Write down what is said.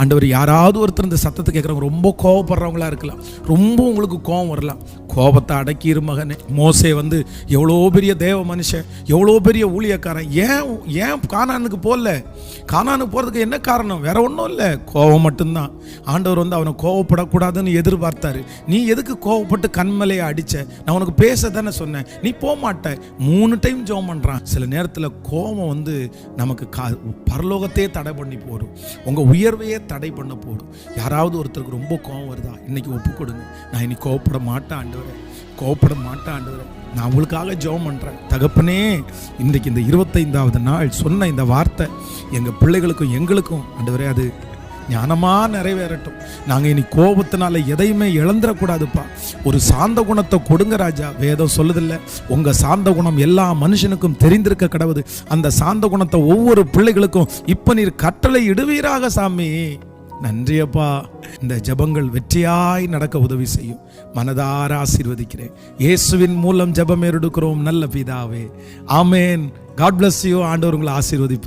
ஆண்டவர் யாராவது ஒருத்தர் இந்த சத்தத்தை கேட்குறவங்க ரொம்ப கோவப்படுறவங்களா இருக்கலாம். ரொம்ப உங்களுக்கு கோவம் வரலாம். கோபத்தை அடக்கிரு மகனே. மோசே வந்து எவ்வளோ பெரிய தேவ மனுஷன் எவ்வளோ பெரிய ஊழியக்காரன். ஏன் ஏன் கானானுக்கு போகல? கானானுக்கு போகிறதுக்கு என்ன காரணம்? வேற ஒன்றும் இல்லை. கோவம் மட்டும்தான். ஆண்டவர் வந்து அவனை கோவப்படக்கூடாதுன்னு எதிர்பார்த்தாரு. நீ எதுக்கு கோவப்பட்டு கண்மலையை அடிச்ச? நான் உனக்கு பேச தானே சொன்னேன். நீ போக மாட்ட மூணு டைம் ஜோம் பண்ணுறான் சில நேரத்தில் கோபம் வந்து நமக்கு கா பரலோகத்தையே தடை பண்ணி போடும். உங்கள் உயர்வையே தடை பண்ண போடும். யாராவது ஒருத்தருக்கு ரொம்ப கோவம் வருதா? இன்னைக்கு ஒப்பு கொடுங்க. நான் இன்னைக்கு கோவப்பட மாட்டேன் ஆண்டவர். கோவப்பட மாட்டேன் ஆண்டவரே. நான் உங்களுக்காக ஜெபம் பண்ணுறேன் தகப்பனே இன்றைக்கு இந்த இருபத்தைந்தாவது நாள் சொன்ன இந்த வார்த்தை எங்கள் பிள்ளைகளுக்கும் எங்களுக்கும் ஆண்டவரே அது ஞானமாக நிறைவேறட்டும். நாங்கள் இனி கோபத்தினால எதையுமே இழந்துடக்கூடாதுப்பா. ஒரு சாந்த குணத்தை கொடுங்க ராஜா. வேதம் சொல்லுதில்ல உங்கள் சாந்த குணம் எல்லா மனுஷனுக்கும் தெரிந்திருக்க கடவுது. அந்த சாந்த குணத்தை ஒவ்வொரு பிள்ளைகளுக்கும் இப்போ நீர் கட்டளை இடுவீராக சாமி. நன்றியப்பா. இந்த ஜெபங்கள் வெற்றியாய் நடக்க உதவி செய்யும். மனதார ஆசீர்வதிக்கிறேன். இயேசுவின் மூலம் ஜபம் ஏறெடுக்கிறோம். நல்ல பிதாவே. ஆமேன். காட் பிளஸ் யூ ஆண்டவர் உங்களை ஆசீர்வதிப்பா